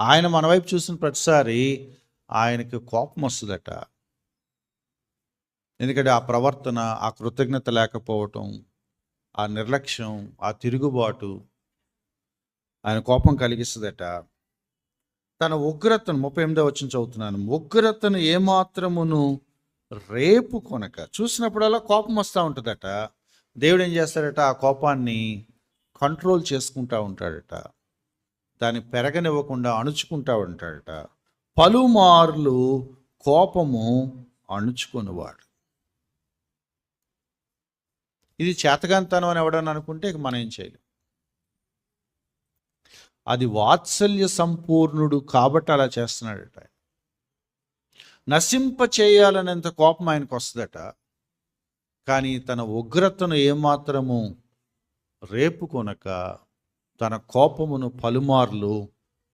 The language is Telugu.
ఆయన మన వైపు చూసిన ప్రతిసారి ఆయనకి కోపం వస్తుందట. ఎందుకంటే ఆ ప్రవర్తన ఆ కృతజ్ఞత లేకపోవటం ఆ నిర్లక్ష్యం ఆ తిరుగుబాటు ఆయన కోపం కలిగిస్తుందట. తన ఉగ్రతను ముప్పై ఎనిమిదో వచ్చిన చదువుతున్నాను ఉగ్రతను ఏమాత్రమును రేపు కొనక చూసినప్పుడల్లా కోపం వస్తూ ఉంటుందట. దేవుడు ఏం చేస్తాడట? ఆ కోపాన్ని కంట్రోల్ చేసుకుంటా ఉంటాడట. దాన్ని పెరగనివ్వకుండా అణుచుకుంటా ఉంటాడట. పలుమార్లు కోపము అణుచుకునివాడు. ఇది చేతగాంతనం అని ఎవడని అనుకుంటే ఇక మనం ఏం చేయలేం. అది వాత్సల్య సంపూర్ణుడు కాబట్టి అలా చేస్తున్నాడట ఆయన. నశింప చేయాలనేంత కోపం ఆయనకు వస్తుందట. కానీ తన ఉగ్రతను ఏమాత్రము రేపు కొనక తన కోపమును పలుమార్లు